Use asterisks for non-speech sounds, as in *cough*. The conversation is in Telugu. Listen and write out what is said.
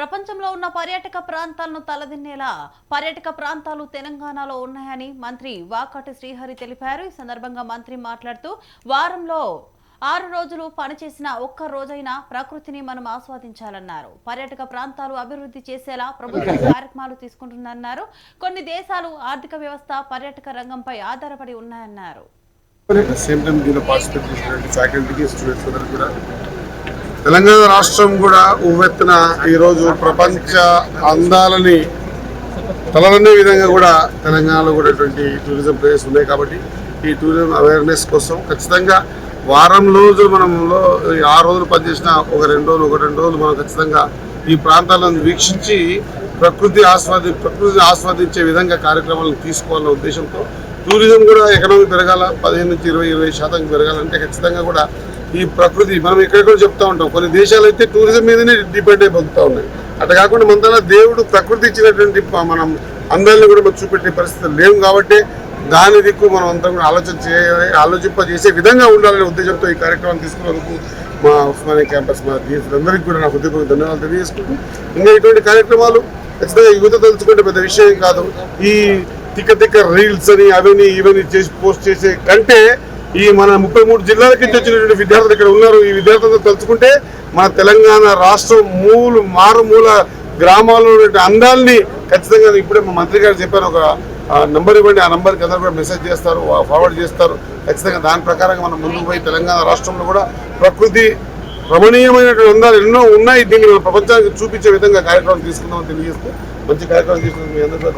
ప్రపంచంలో ఉన్న పర్యాటక ప్రాంతాలను తలదిన్నేలా పర్యాటక ప్రాంతాలు తెలంగాణలో ఉన్నాయని మంత్రి వాకాటి శ్రీహరి తెలిపారు. ఈ సందర్భంగా మంత్రి మాట్లాడుతూ వారంలో ఆరు రోజులు పనిచేసిన ఒక్క రోజైనా ప్రకృతిని మనం ఆస్వాదించాలన్నారు. పర్యాటక ప్రాంతాలు అభివృద్ధి చేసేలా ప్రభుత్వం *laughs* కార్యక్రమాలు తీసుకుంటుందన్నారు. కొన్ని దేశాలు ఆర్థిక వ్యవస్థ పర్యాటక రంగంపై ఆధారపడి ఉన్నాయన్నారు. తెలంగాణ రాష్ట్రం కూడా ఉవ్వెత్తున ఈరోజు ప్రపంచ అందాలని తలదన్నే విధంగా కూడా తెలంగాణలో కూడా టూరిజం ప్లేస్ ఉన్నాయి కాబట్టి ఈ టూరిజం అవేర్నెస్ కోసం ఖచ్చితంగా వారం రోజులు మనంలో ఆరు రోజులు పనిచేసిన ఒక రెండు రోజులు ఒక రెండు రోజులు మనం ఖచ్చితంగా ఈ ప్రాంతాలను వీక్షించి ప్రకృతి ఆస్వాది ప్రకృతిని ఆస్వాదించే విధంగా కార్యక్రమాలను తీసుకోవాలన్న ఉద్దేశంతో టూరిజం కూడా ఎకనామీ పెరగాల పదిహేను నుంచి ఇరవై ఇరవై శాతం పెరగాలంటే ఖచ్చితంగా కూడా ఈ ప్రకృతి మనం ఎక్కడెక్కడ చెప్తా ఉంటాం కొన్ని దేశాలు అయితే టూరిజం మీదనే డిపెండ్ అయి ఉన్నాయి. అట్లా కాకుండా మన దేవుడు ప్రకృతి ఇచ్చినటువంటి మనం అందాలను కూడా మనం చూపెట్టే పరిస్థితులు లేవు కాబట్టి దాని దిక్కు మనం అంతా కూడా ఆలోచన చేయాలి ఆలోచింప చేసే విధంగా ఉండాలనే ఉద్దేశంతో ఈ కార్యక్రమం తీసుకున్నందుకు మా ఉస్మానియా క్యాంపస్ మా అందరికీ కూడా నా హృదయపూర్వక ధన్యవాదాలు తెలియజేసుకుంటూ ఇంకా ఇటువంటి కార్యక్రమాలు ఖచ్చితంగా యువత తలుచుకుంటే పెద్ద విషయం కాదు. ఈ తిక్క తిక్క రీల్స్ అని అవని ఇవన్నీ చేసి పోస్ట్ చేసే కంటే ఈ మన ముప్పై మూడు జిల్లాలకి వచ్చినటువంటి విద్యార్థులు ఇక్కడ ఉన్నారు. ఈ విద్యార్థులతో తలుచుకుంటే మన తెలంగాణ రాష్ట్రం మూలు మారుమూల గ్రామాల్లో ఉన్నటువంటి అందాల్ని ఖచ్చితంగా ఇప్పుడే మా మంత్రి గారు చెప్పారు. ఒక నంబర్ ఇవ్వండి. ఆ నంబర్కి అందరూ కూడా మెసేజ్ చేస్తారు ఫార్వర్డ్ చేస్తారు. ఖచ్చితంగా దాని ప్రకారంగా మనం ముందుకు పోయి తెలంగాణ రాష్ట్రంలో కూడా ప్రకృతి రమణీయమైనటువంటి అందాలు ఎన్నో ఉన్నాయి. దీన్ని ప్రపంచానికి చూపించే విధంగా కార్యక్రమం తీసుకుందామని తెలియజేస్తూ మంచి కార్యక్రమం తీసుకుందాం మీ అందరూ